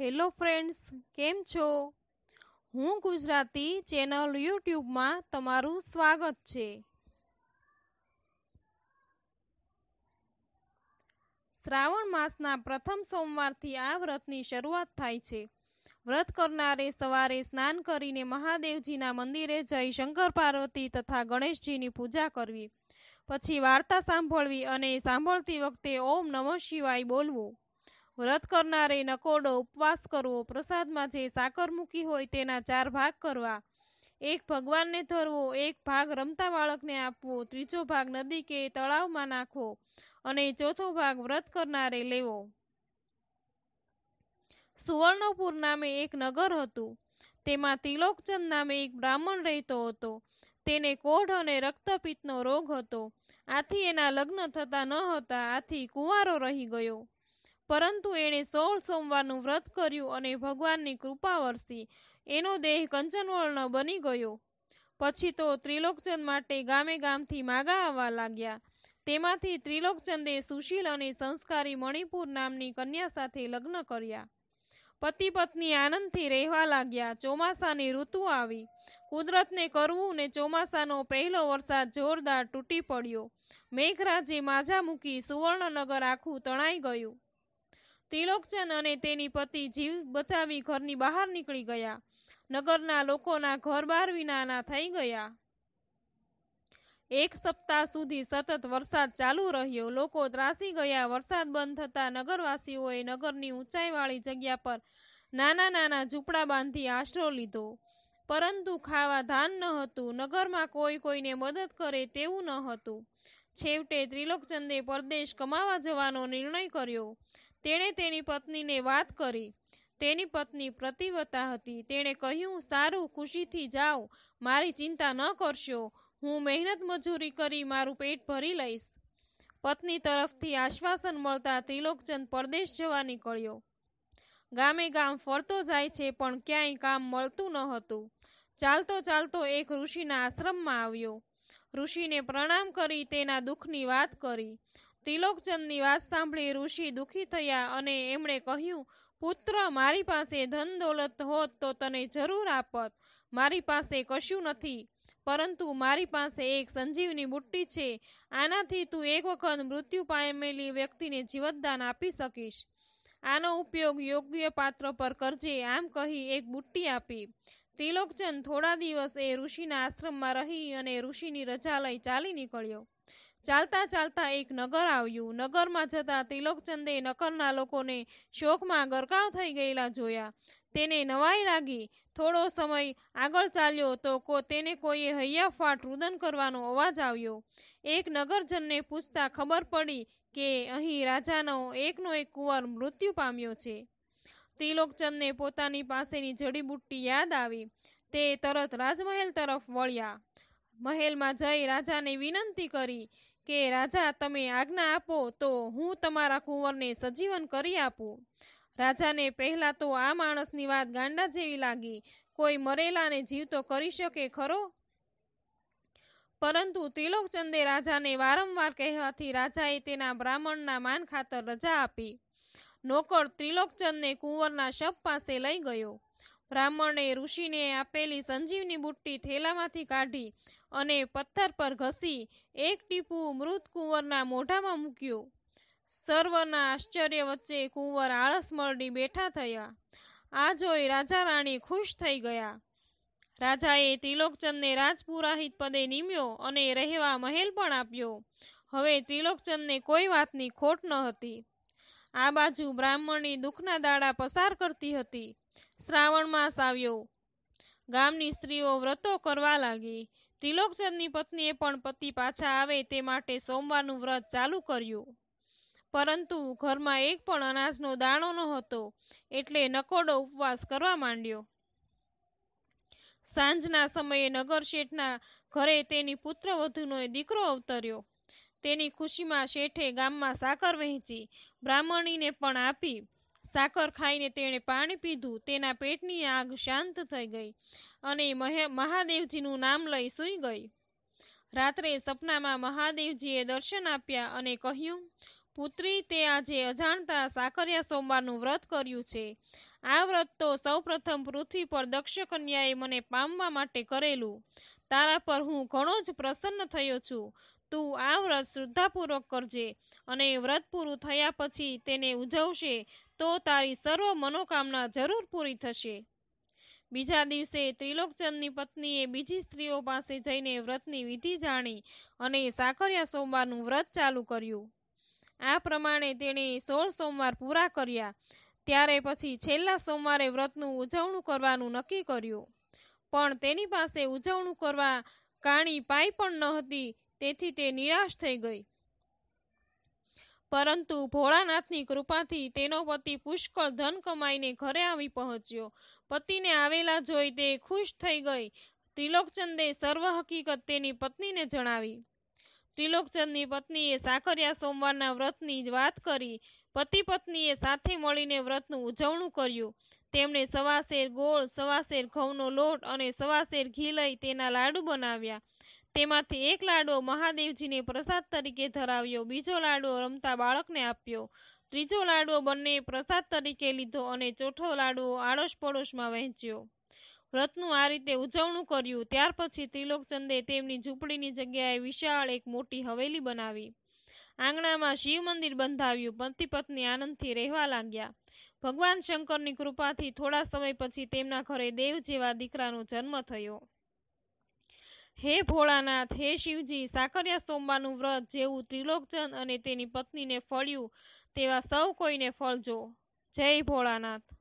Hello friends કેમ છો? હું ગુજરાતી ચેનલ યુટ્યુબમાં તમારું સ્વાગત છે. શ્રાવણ માસના પ્રથમ સોમવારથી આ વ્રતની શરૂઆત થાય છે. વ્રત કરનારે સવારે સ્નાન કરીને મહાદેવજીના મંદિરે જઈ શંકર પાર્વતી તથા ગણેશજીની પૂજા કરવી. પછી વાર્તા સાંભળવી અને સાંભળતી વખતે ઓમ નમઃ શિવાય બોલવું. વ્રત કરનારે નકોડો ઉપવાસ કરવો, પ્રસાદમાં જે સાકર મૂકી હોય તેના ચાર ભાગ કરવા. એક ભગવાનને ધરવો, એક ભાગ રમતા બાળકને આપવો, ત્રીજો ભાગ નદી કે તળાવમાં નાખવો અને ચોથો ભાગ વ્રત કરનારે લેવો. સુવર્ણપુર નામે એક નગર હતું. તેમાં તિલોકચંદ નામે એક બ્રાહ્મણ રહેતો હતો. તેને કોઢ અને રક્તપિત્તનો રોગ હતો. આથી એના લગ્ન થતા ન હતા, આથી કુંવારો રહી ગયો. પરંતુ એણે સોળ સોમવારનું વ્રત કર્યું અને ભગવાનની કૃપા વરસી. એનો દેહ કંચનવર્ણ બની ગયો. પછી તો ત્રિલોકચંદ માટે ગામે ગામથી માગા આવવા લાગ્યા. તેમાંથી ત્રિલોકચંદે સુશીલ અને સંસ્કારી મણિપુર નામની કન્યા સાથે લગ્ન કર્યા. પતિ પત્ની આનંદથી રહેવા લાગ્યા. ચોમાસાની ઋતુ આવી. કુદરતને કરવું ને ચોમાસાનો પહેલો વરસાદ જોરદાર તૂટી પડ્યો. મેઘરાજે માજા મૂકી સુવર્ણનગર આખું તણાઈ ગયું. ત્રિલોકચંદ અને તેની પતિ જીવ બચાવી ઘરની બહાર નીકળી ગયા. નગરના લોકોના ઘર બાર વિનાના થઈ ગયા. એક સપ્તાહ સુધી સતત વરસાદ ચાલુ રહ્યો. લોકો ત્રાસી ગયા. વરસાદ બંધ થતા નગરવાસીઓએ નગરની ઊંચાઈવાળી જગ્યા પર નાના નાના ઝૂંપડા બાંધી આશરો લીધો. પરંતુ ખાવા ધાન ન હતું. નગરમાં કોઈ કોઈને મદદ કરે તેવું ન હતું. છેવટે ત્રિલોકચંદે પરદેશ કમાવા જવાનો નિર્ણય કર્યો. તેણે તેની પત્નીને વાત કરી. તેની પત્ની પ્રતિવતા હતી. તેણે કહ્યું, સારું, ખુશીથી જાઓ. મારી ચિંતા ન કરશો. હું મહેનત મજૂરી કરી મારું પેટ ભરી લઈશ. પત્ની તરફથી આશ્વાસન મળતા ત્રિલોકચંદ પરદેશ જવા નીકળ્યો. ગામે ગામ ફરતો જાય છે, પણ ક્યાંય કામ મળતું ન હતું. ચાલતો ચાલતો એક ઋષિના આશ્રમમાં આવ્યો. ઋષિને પ્રણામ કરી, તેના દુઃખની વાત કરી. ત્રિલોકચંદની વાત સાંભળી ઋષિ દુઃખી થયા અને એમણે કહ્યું, પુત્ર, મારી પાસે ધન દોલત હોત તો તને જરૂર આપત. મારી પાસે કશું નથી, પરંતુ મારી પાસે એક સંજીવની બુટ્ટી છે. આનાથી તું એક વખત મૃત્યુ પામેલી વ્યક્તિને જીવતદાન આપી શકીશ. આનો ઉપયોગ યોગ્ય પાત્ર પર કરજે. આમ કહી એક બુટ્ટી આપી. ત્રિલોકચંદ થોડા દિવસ એ ઋષિના આશ્રમમાં રહી અને ઋષિની રજા લઈ ચાલી નીકળ્યો. ચાલતા ચાલતા એક નગર આવ્યું. નગરમાં જતા ત્રિલોકચંદે નગરના લોકોને શોકમાં ગરકાવ થઈ ગયેલા જોયા. તેને નવાઈ લાગી. થોડો સમય આગળ ચાલ્યો તો કો, તેને કોઈએ હૈયાફાટ રુદન કરવાનો અવાજ આવ્યો. એક નગરજનને પૂછતા ખબર પડી કે અહીં રાજાનો એકનો એક કુંવર મૃત્યુ પામ્યો છે. ત્રિલોકચંદને પોતાની પાસેની જડીબુટ્ટી યાદ આવી. તે તરત રાજમહેલ તરફ વળ્યા. મહેલમાં જઈ રાજાને વિનંતી કરી કે, રાજા, તમે આજ્ઞા આપો તો હું તમારા કુંવરને સજીવન કરી આપું. રાજાને પહેલા તો આ માણસની વાત ગાંડા જેવી લાગી. કોઈ મરેલાને જીવતો કરી શકે, ખરો? પરંતુ ત્રિલોકચંદે રાજાને વારંવાર કહેવાથી રાજાએ તેના બ્રાહ્મણના માન ખાતર રજા આપી. નોકર ત્રિલોકચંદને કુંવરના શબ પાસે લઈ ગયો. બ્રાહ્મણે ઋષિને આપેલી સંજીવની બુટ્ટી થેલામાંથી કાઢી અને પથ્થર પર ઘસી એક ટીપું મૃત કુંવરના મોઢામાં મૂક્યું. સર્વના આશ્ચર્ય વચ્ચે કુંવર આળસ મરડી બેઠા થયા. આ જોઈ રાજા રાણી ખુશ થઈ ગયા. રાજાએ ત્રિલોકચંદને રાજપુરાહિત પદે નિમ્યો અને રહેવા મહેલ પણ આપ્યો. હવે ત્રિલોકચંદને કોઈ વાતની ખોટ ન હતી. આ બાજુ બ્રાહ્મણની દુઃખના દાડા પસાર કરતી હતી. શ્રાવણ માસ આવ્યો. ગામની સ્ત્રીઓ વ્રતો કરવા લાગી. ત્રિલોકચંદની પત્નીએ પણ પતિ પાછા આવે તે માટે સોમવારનું વ્રત ચાલુ કર્યું. પરંતુ ઘરમાં એક પણ અનાજનો દાણો ન હતો એટલે નકોડો ઉપવાસ કરવા માંડ્યો. સાંજના સમયે નગર શેઠના ઘરે તેની પુત્રવધુનો દીકરો અવતર્યો. તેની ખુશીમાં શેઠે ગામમાં સાકર વહેંચી, બ્રાહ્મણીને પણ આપી. સાકર ખાઈને તેણે પાણી પીધું. તેના પેટની આગ શાંત થઈ ગઈ અને મહાદેવજીનું નામ લઈ સૂઈ ગઈ. રાત્રે સપનામાં મહાદેવજીએ દર્શન આપ્યા અને કહ્યું, પુત્રી, તે આજે અજાણતા સાકરિયા સોમવારનું વ્રત કર્યું છે. આ વ્રત તો સૌપ્રથમ પૃથ્વી પર દક્ષ કન્યાએ મને પામવા માટે કરેલું. તારા પર હું ઘણો જ પ્રસન્ન થયો છું. તું આ વ્રત શ્રદ્ધાપૂર્વક કરજે અને વ્રત પૂરું થયા પછી તેને ઉજવશે. તો તારી સર્વ મનોકામના જરૂર પૂરી થશે. બીજા દિવસે ત્રિલોકચંદની પત્નીએ બીજી સ્ત્રીઓ પાસે જઈને વ્રતની વિધિ જાણી અને સાકરિયા સોમવારનું વ્રત ચાલુ કર્યું. આ પ્રમાણે તેણે સોળ સોમવાર પૂરા કર્યા. ત્યારે પછી છેલ્લા સોમવારે વ્રતનું ઉજવણું કરવાનું નક્કી કર્યું. પણ તેની પાસે ઉજવણું કરવા કાણી પાઈ પણ ન હતી, તેથી તે નિરાશ થઈ ગઈ. પરંતુ ભોળાનાથની કૃપાથી તેનો પતિ પુષ્કળ ધન કમાઈને ઘરે આવી પહોંચ્યો. પતિને આવેલા જોઈ તે ખુશ થઈ ગઈ. ત્રિલોકચંદે સર્વ હકીકત તેની પત્નીને જણાવી. ત્રિલોકચંદની પત્નીએ સાકરિયા સોમવારના વ્રતની વાત કરી. પતિ પત્નીએ સાથે મળીને વ્રતનું ઉજવણું કર્યું. તેમણે સવાશેર ગોળ સવાશેર ઘઉંનો લોટ અને સવાશેર ઘી લઈ તેના લાડુ બનાવ્યા. તેમાંથી એક લાડો મહાદેવજીને પ્રસાદ તરીકે ધરાવ્યો, બીજો લાડો રમતા બાળકને આપ્યો, ત્રીજો લાડવો બંને પ્રસાદ તરીકે લીધો અને ચોથો લાડવો આડોશ પડોશમાં વહેંચ્યો. વ્રતનું આ રીતે ઉજવણું કર્યું, ત્યાર પછી ત્રિલોકચંદે તેમની ઝૂંપડીની જગ્યાએ વિશાળ એક મોટી હવેલી બનાવી. આંગણામાં શિવ મંદિર બંધાવ્યું, પતિ પત્ની આનંદથી રહેવા લાગ્યા. ભગવાન શંકરની કૃપાથી થોડા સમય પછી તેમના ઘરે દેવ જેવા દીકરાનો જન્મ થયો. હે ભોળાનાથ, હે શિવજી, સાકરિયા સોમવારનું વ્રત જેવું ત્રિલોકચંદ અને તેની પત્નીને ફળ્યું, તેવા સૌ કોઈને ફળજો. જય ભોળાનાથ.